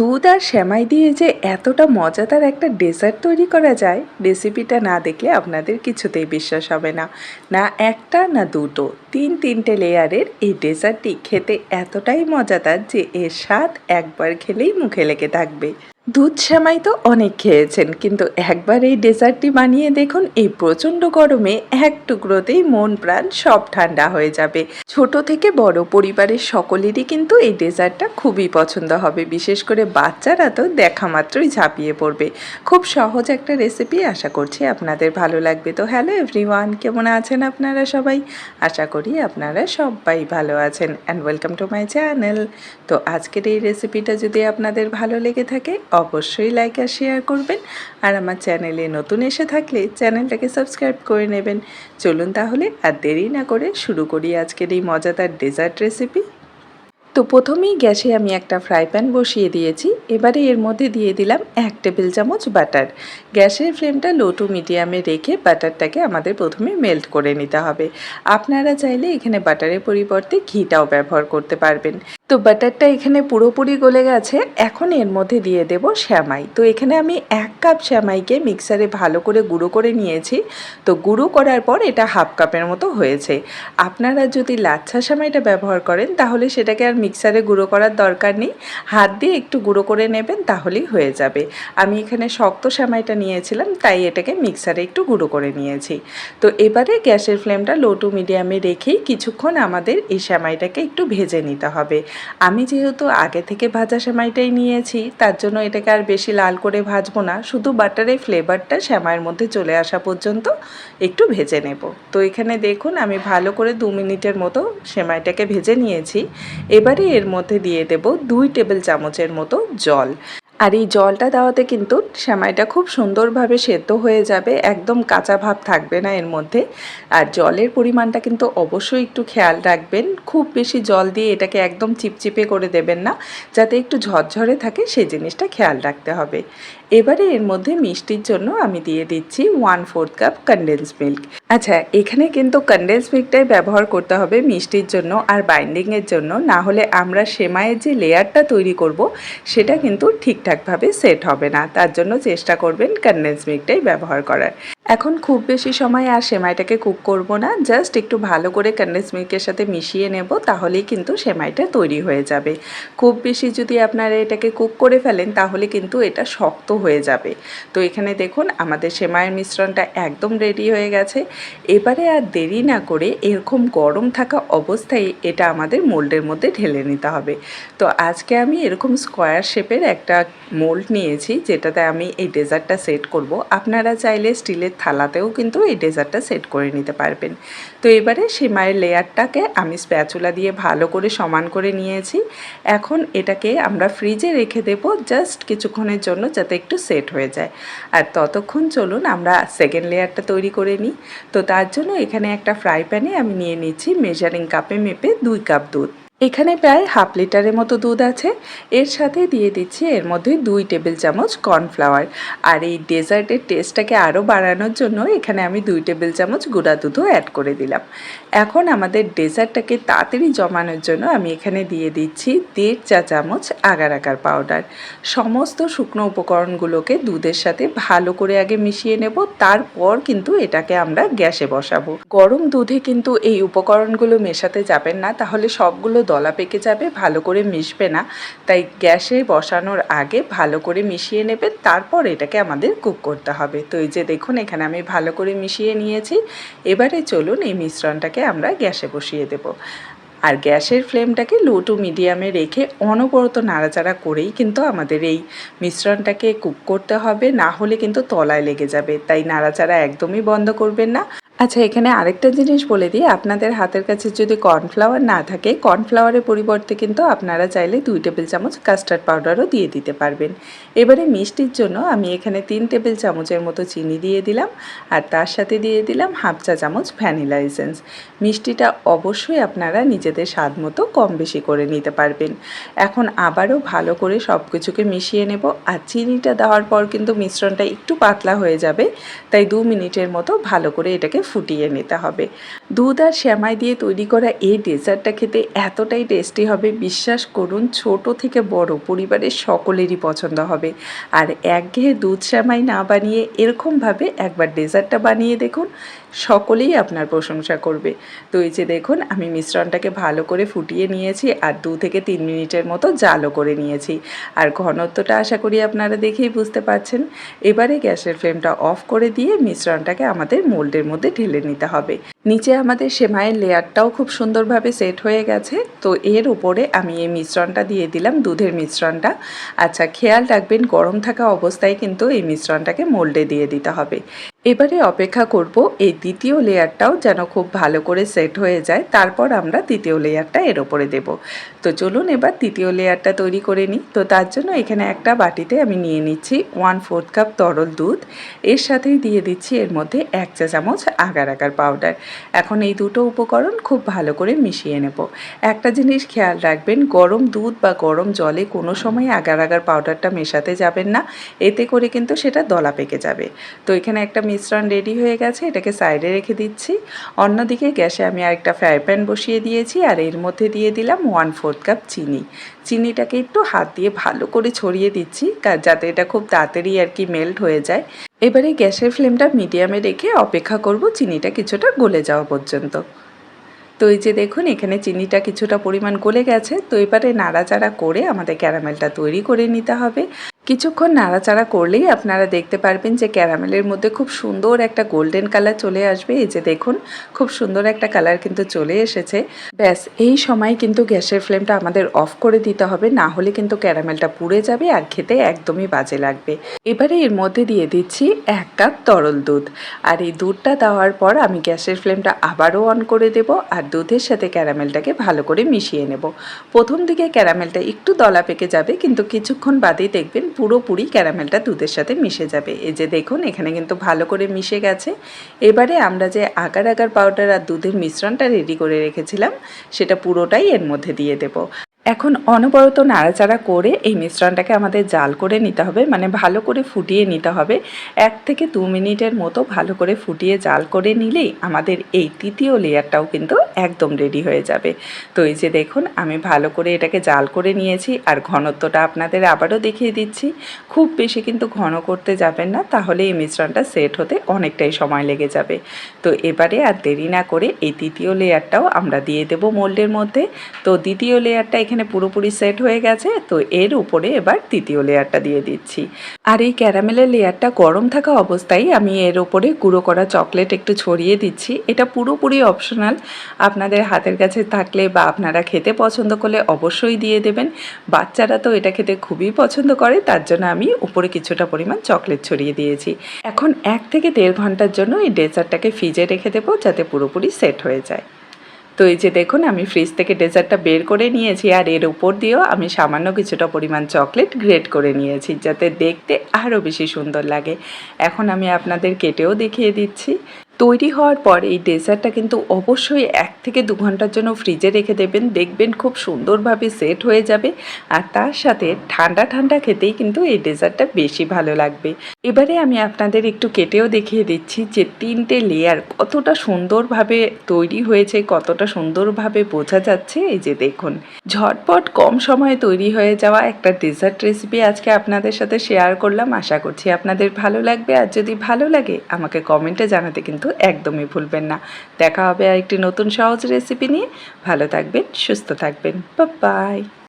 দুধ আর সেমাই দিয়ে যে এতটা মজাদার একটা ডেজার্ট তৈরি করা যায় রেসিপিটা না দেখলে আপনাদের কিছুতেই বিশ্বাস হবে না। না একটা, না দুটো। তিন তিনটে লেয়ারের এই ডেজার্টটি খেতে এতটাই মজাদার যে এর স্বাদ একবার খেলেই মুখে লেগে থাকবে। দুধ সেমাই তো অনেক খেয়েছেন, কিন্তু একবার এই ডেজার্টটি বানিয়ে দেখুন, এই প্রচণ্ড গরমে এক টুকরোতেই মন প্রাণ সব ঠান্ডা হয়ে যাবে। ছোট থেকে বড় পরিবারের সকলেরই কিন্তু এই ডেজার্টটা খুবই পছন্দ হবে, বিশেষ করে বাচ্চারা তো দেখা মাত্রই ঝাঁপিয়ে পড়বে। খুব সহজ একটা রেসিপি আশা করছি আপনাদের ভালো লাগবে। তো হ্যালো এভরিওয়ান, কেমন আছেন আপনারা সবাই? আশা করি আপনারা সবাই ভালো আছেন and welcome to my channel তো আজকের এই রেসিপিটা যদি আপনাদের ভালো লেগে থাকে অবশ্যই লাইক আর শেয়ার করবেন। আর আমার চ্যানেলে নতুন এসে থাকলে চ্যানেলটাকে সাবস্ক্রাইব করে নেবেন। চলুন তাহলে আর দেরি না করে শুরু করি আজকের এই মজাদার ডেজার্ট রেসিপি তো প্রথমেই গ্যাসে আমি একটা ফ্রাই প্যান বসিয়ে দিয়েছি। এবারে এর মধ্যে দিয়ে দিলাম এক টেবিল চামচ বাটার গ্যাসের ফ্লেমটা লো টু মিডিয়ামে রেখে বাটারটাকে আমাদের প্রথমে মেল্ট করে নিতে হবে। আপনারা চাইলে এখানে বাটারের পরিবর্তে ঘিটাও ব্যবহার করতে পারবেন। তো বাটারটা এখানে পুরোপুরি গলে গেছে। এখন এর মধ্যে দিয়ে দেব শ্যামাই। তো এখানে আমি এক কাপ শ্যামাইকে মিক্সারে ভালো করে গুঁড়ো করে নিয়েছি। তো গুঁড়ো করার পর এটা হাফ কাপের মতো হয়েছে। আপনারা যদি লাচ্ছা শ্যামাইটা ব্যবহার করেন, তাহলে সেটাকে আর মিক্সারে গুঁড়ো করার দরকার নেই। হাত দিয়ে একটু গুঁড়ো করে নেবেন, তাহলেই হয়ে যাবে। আমি এখানে শক্ত শ্যামাইটা নিয়েছিলাম, তাই এটাকে মিক্সারে একটু গুঁড়ো করে নিয়েছি। তো এবারে গ্যাসের ফ্লেমটা লো টু মিডিয়ামে রেখেই কিছুক্ষণ আমাদের এই শ্যামাইটাকে একটু ভেজে নিতে হবে। আমি যেহেতু আগে থেকে ভাজা সেমাইটাই নিয়েছি, তার জন্য এটাকে আর বেশি লাল করে ভাজবো না, শুধু বাটারের ফ্লেভারটা সেমাইয়ের মধ্যে চলে আসা পর্যন্ত একটু ভেজে নেব। তো এখানে দেখুন, আমি ভালো করে দু মিনিটের মতো সেমাইটাকে ভেজে নিয়েছি। এবারে এর মধ্যে দিয়ে দেব দুই টেবিল চামচের মতো জল। আর এই জলটা দেওয়াতে কিন্তু সেমাইটা খুব সুন্দরভাবে সেদ্ধ হয়ে যাবে, একদম কাঁচা ভাব থাকবে না এর মধ্যে। আর জলের পরিমাণটা কিন্তু অবশ্যই একটু খেয়াল রাখবেন, খুব বেশি জল দিয়ে এটাকে একদম চিপচিপে করে দেবেন না, যাতে একটু ঝরঝরে থাকে সেই জিনিসটা খেয়াল রাখতে হবে। এবারে এর মধ্যে মিষ্টির জন্য আমি দিয়ে দিচ্ছি one fourth cup condense milk আচ্ছা এখানে কিন্তু কন্ডেন্স মিল্কটাই ব্যবহার করতে হবে মিষ্টির জন্য আর বাইন্ডিংয়ের জন্য। না হলে আমরা সেমায়ের যে লেয়ারটা তৈরি করব, সেটা কিন্তু ঠিকঠাকভাবে সেট হবে না। তার জন্য চেষ্টা করবেন কন্ডেন্স মিল্কটাই ব্যবহার করার। এখন খুব বেশি সময় আর সেমাইটাকে কুক করব না, জাস্ট একটু ভালো করে কনডেন্স মিল্কের সাথে মিশিয়ে নেব, তাহলেই কিন্তু সেমাইটা তৈরি হয়ে যাবে। খুব বেশি যদি আপনারা এটাকে কুক করে ফেলেন, তাহলে কিন্তু এটা শক্ত হয়ে যাবে। তো এখানে দেখুন, আমাদের সেমাইয়ের মিশ্রণটা একদম রেডি হয়ে গেছে। এবারে আর দেরি না করে এরকম গরম থাকা অবস্থায় এটা আমাদের মোল্ডের মধ্যে ঢেলে নিতে হবে। তো আজকে আমি এরকম স্কোয়ার শেপের একটা মোল্ড নিয়েছি, যেটাতে আমি এই ডেজার্টটা সেট করব। আপনারা চাইলে স্টিলের থালাতেও কিন্তু এই ডেজার্টটা সেট করে নিতে পারবেন। তো এবারে সেমাইয়ের লেয়ারটাকে আমি স্প্যাচুলা দিয়ে ভালো করে সমান করে নিয়েছি। এখন এটাকে আমরা ফ্রিজে রেখে দেব জাস্ট কিছুক্ষণের জন্য যাতে একটু সেট হয়ে যায়। আর ততক্ষণ চলুন আমরা সেকেন্ড লেয়ারটা তৈরি করে নিই। তো তার জন্য এখানে একটা ফ্রাই প্যানে আমি নিয়ে নিচ্ছি মেজারিং কাপে মেপে দুই কাপ দুধ। এখানে প্রায় হাফ লিটারের মতো দুধ আছে। এর সাথে দিয়ে দিচ্ছি এর মধ্যে দুই টেবিল চামচ কর্নফ্লাওয়ার। আর এই ডেজার্টের টেস্টটাকে আরও বাড়ানোর জন্য এখানে আমি দুই টেবিল চামচ গুঁড়া দুধও অ্যাড করে দিলাম। এখন আমাদের ডেজার্টটাকে তাড়াতাড়ি জমানোর জন্য আমি এখানে দিয়ে দিচ্ছি দেড় চা চামচ আগার আগার পাউডার। সমস্ত শুকনো উপকরণগুলোকে দুধের সাথে ভালো করে আগে মিশিয়ে নেব, তারপর কিন্তু এটাকে আমরা গ্যাসে বসাবো। গরম দুধে কিন্তু এই উপকরণগুলো মেশাতে যাবেন না, তাহলে সবগুলো দলা পেকে যাবে, ভালো করে মিশবে না। তাই গ্যাসে বসানোর আগে ভালো করে মিশিয়ে নেবেন তারপর এটাকে আমাদের কুক করতে হবে। তো এই যে দেখুন, এখানে আমি ভালো করে মিশিয়ে নিয়েছি। এবারে চলুন এই মিশ্রণটাকে আমরা গ্যাসে বসিয়ে দেব। আর গ্যাসের ফ্লেমটাকে লো টু মিডিয়ামে রেখে অনবরত নাড়াচাড়া করেই কিন্তু আমাদের এই মিশ্রণটাকে কুক করতে হবে। না হলে কিন্তু তলায় লেগে যাবে। তাই নাড়াচাড়া একদমই বন্ধ করবেন না। আচ্ছা এখানে আরেকটা জিনিস বলে দিই। আপনাদের হাতের কাছে যদি কর্নফ্লাওয়ার না থাকে, কর্নফ্লাওয়ারের পরিবর্তে কিন্তু আপনারা চাইলে দুই টেবিল চামচ কাস্টার্ড পাউডারও দিয়ে দিতে পারবেন। এবারে মিষ্টির জন্য আমি এখানে তিন টেবিল চামচের মতো চিনি দিয়ে দিলাম আর তার সাথে দিয়ে দিলাম হাফ চা চামচ ভ্যানিলা এসেন্স। মিষ্টিটা অবশ্যই আপনারা নিজেদের স্বাদ মতো কম বেশি করে নিতে পারবেন। এখন আবারও ভালো করে সব কিছুকে মিশিয়ে নেব আর চিনিটা দেওয়ার পর কিন্তু মিশ্রণটা একটু পাতলা হয়ে যাবে, তাই দু মিনিটের মতো ভালো করে এটাকে ফুটিয়ে নিতে হবে। দুধ আর শ্যামাই দিয়ে তৈরি করা এই ডেজার্টটা খেতে এতটাই টেস্টি হবে, বিশ্বাস করুন, ছোট থেকে বড় পরিবারের সকলেরই পছন্দ হবে। আর একঘেয়ে দুধ শ্যামাই না বানিয়ে এরকমভাবে একবার ডেজার্টটা বানিয়ে দেখুন সকলেই আপনার প্রশংসা করবে। তো এই যে দেখুন, আমি মিশ্রণটাকে ভালো করে ফুটিয়ে নিয়েছি আর দু থেকে তিন মিনিটের মতো জালও করে নিয়েছি। আর ঘনত্বটা আশা করি আপনারা দেখেই বুঝতে পারছেন। এবারে গ্যাসের ফ্লেমটা অফ করে দিয়ে মিশ্রণটাকে আমাদের মোল্ডের মধ্যে ঢেলে নিতে হবে। নিচে আমাদের সেমাইয়ের লেয়ারটাও খুব সুন্দরভাবে সেট হয়ে গেছে। তো এর উপরে আমি এই মিশ্রণটা দিয়ে দিলাম, দুধের মিশ্রণটা। আচ্ছা খেয়াল রাখবেন, গরম থাকা অবস্থায় কিন্তু এই মিশ্রণটাকে মোল্ডে দিয়ে দিতে হবে। এবারে অপেক্ষা করব, এই দ্বিতীয় লেয়ারটাও যেন খুব ভালো করে সেট হয়ে যায়। তারপর আমরা তৃতীয় লেয়ারটা এর ওপরে দেব। তো চলুন এবার তৃতীয় লেয়ারটা তৈরি করে নিই। তো তার জন্য এখানে একটা বাটিতে আমি নিয়ে নিচ্ছি ওয়ান ফোর্থ কাপ তরল দুধ। এর সাথেই দিয়ে দিচ্ছি এর মধ্যে এক চা চামচ আগার আগার পাউডার এখন এই দুটো উপকরণ খুব ভালো করে মিশিয়ে নেব। একটা জিনিস খেয়াল রাখবেন, গরম দুধ বা গরম জলে কোনো সময় আগার আগার পাউডারটা মেশাতে যাবেন না, এতে করে কিন্তু সেটা দলা পেকে যাবে। তো এখানে একটা মিশ্রণ রেডি হয়ে গেছে, এটাকে সাইডে রেখে দিচ্ছি। অন্যদিকে গ্যাসে আমি আরেকটা ফ্রাই প্যান বসিয়ে দিয়েছি, আর এর মধ্যে দিয়ে দিলাম ওয়ান ফোর্থ কাপ চিনি। চিনিটাকে একটু হাত দিয়ে ভালো করে ছড়িয়ে দিচ্ছি যাতে এটা খুব তাড়াতাড়ি আর কি মেল্ট হয়ে যায়। এবারে গ্যাসের ফ্লেমটা মিডিয়ামে রেখে অপেক্ষা করব চিনিটা কিছুটা গলে যাওয়া পর্যন্ত। তো এই যে দেখুন, এখানে চিনিটা কিছুটা পরিমাণ গলে গেছে। তো এবারে নাড়াচাড়া করে আমাদের ক্যারামেলটা তৈরি করে নিতে হবে। কিছুক্ষণ নাড়াচাড়া করলেই আপনারা দেখতে পারবেন যে ক্যারামেলের মধ্যে খুব সুন্দর একটা গোল্ডেন কালার চলে আসবে। এই যে দেখুন, খুব সুন্দর একটা কালার কিন্তু চলে এসেছে। ব্যাস, এই সময় কিন্তু গ্যাসের ফ্লেমটা আমাদের অফ করে দিতে হবে, না হলে কিন্তু ক্যারামেলটা পুড়ে যাবে আর খেতে একদমই বাজে লাগবে। এবারে এর মধ্যে দিয়ে দিচ্ছি এক কাপ তরল দুধ। আর এই দুধটা দেওয়ার পর আমি গ্যাসের ফ্লেমটা আবারও অন করে দেব আর দুধের সাথে ক্যারামেলটাকে ভালো করে মিশিয়ে নেব। প্রথম দিকে ক্যারামেলটা একটু দলা পেকে যাবে, কিন্তু কিছুক্ষণ বাদেই দেখবেন পুরোপুরি ক্যারামেলটা দুধের সাথে মিশে যাবে। এই যে দেখুন, এখানে কিন্তু ভালো করে মিশে গেছে। এবারে আমরা যে আগার আগার পাউডার আর দুধের মিশ্রণটা রেডি করে রেখেছিলাম, সেটা পুরোটাই এর মধ্যে দিয়ে দেব। এখন অনবরত নাড়াচাড়া করে এই মিশ্রণটাকে আমাদের জাল করে নিতে হবে মানে ভালো করে ফুটিয়ে নিতে হবে। এক থেকে দু মিনিটের মতো ভালো করে ফুটিয়ে জাল করে নিলেই আমাদের এই তৃতীয় লেয়ারটাও কিন্তু একদম রেডি হয়ে যাবে। তো এই যে দেখুন, আমি ভালো করে এটাকে জাল করে নিয়েছি, আর ঘনত্বটা আপনাদের আবারও দেখিয়ে দিচ্ছি। খুব বেশি কিন্তু ঘন করতে যাবেন না, তাহলে এই মিশ্রণটা সেট হতে অনেকটাই সময় লেগে যাবে। তো এবারে আর দেরি না করে এই তৃতীয় লেয়ারটাও আমরা দিয়ে দেব মোল্ডের মধ্যে। তো দ্বিতীয় লেয়ারটা এখানে পুরোপুরি সেট হয়ে গেছে, তো এর উপরে এবার তৃতীয় লেয়ারটা দিয়ে দিচ্ছি। আর এই ক্যারামেলের লেয়ারটা গরম থাকা অবস্থায় আমি এর উপরে গুঁড়ো করা চকলেট একটু ছড়িয়ে দিচ্ছি। এটা পুরোপুরি অপশনাল, আপনাদের হাতের কাছে থাকলে বা আপনারা খেতে পছন্দ করলে অবশ্যই দিয়ে দেবেন। বাচ্চারা তো এটা খেতে খুবই পছন্দ করে, তার জন্য আমি উপরে কিছুটা পরিমাণ চকলেট ছড়িয়ে দিয়েছি। এখন এক থেকে দেড় ঘণ্টার জন্য এই ডেজার্টটাকে ফ্রিজে রেখে দেবো, যাতে পুরোপুরি সেট হয়ে যায়। তো এই যে দেখুন, আমি ফ্রিজ থেকে ডেজার্টটা বের করে নিয়েছি আর এর উপর দিয়েও আমি সামান্য কিছুটা পরিমাণ চকলেট গ্রেট করে নিয়েছি যাতে দেখতে আরও বেশি সুন্দর লাগে। এখন আমি আপনাদের কেটেও দেখিয়ে দিচ্ছি। তৈরি হওয়ার পর এই ডেজার্টটা কিন্তু অবশ্যই এক থেকে দু ঘণ্টার জন্য ফ্রিজে রেখে দেবেন। দেখবেন খুব সুন্দরভাবে সেট হয়ে যাবে আর তার সাথে ঠান্ডা ঠান্ডা খেতেই কিন্তু এই ডেজার্টটা বেশি ভালো লাগবে। এবারে আমি আপনাদের একটু কেটেও দেখিয়ে দিচ্ছি যে তিনটে লেয়ার কতটা সুন্দরভাবে তৈরি হয়েছে, কতটা সুন্দরভাবে বোঝা যাচ্ছে। এই যে দেখুন, ঝটপট কম সময়ে তৈরি হয়ে যাওয়া একটা ডেজার্ট রেসিপি আজকে আপনাদের সাথে শেয়ার করলাম। আশা করছি আপনাদের ভালো লাগবে। আর যদি ভালো লাগে, আমাকে কমেন্টে জানাতে কিন্তু একদমই ভুলবেন না। দেখা হবে আর একটি নতুন সহজ রেসিপি নিয়ে। ভালো থাকবেন, সুস্থ থাকবেন। বাই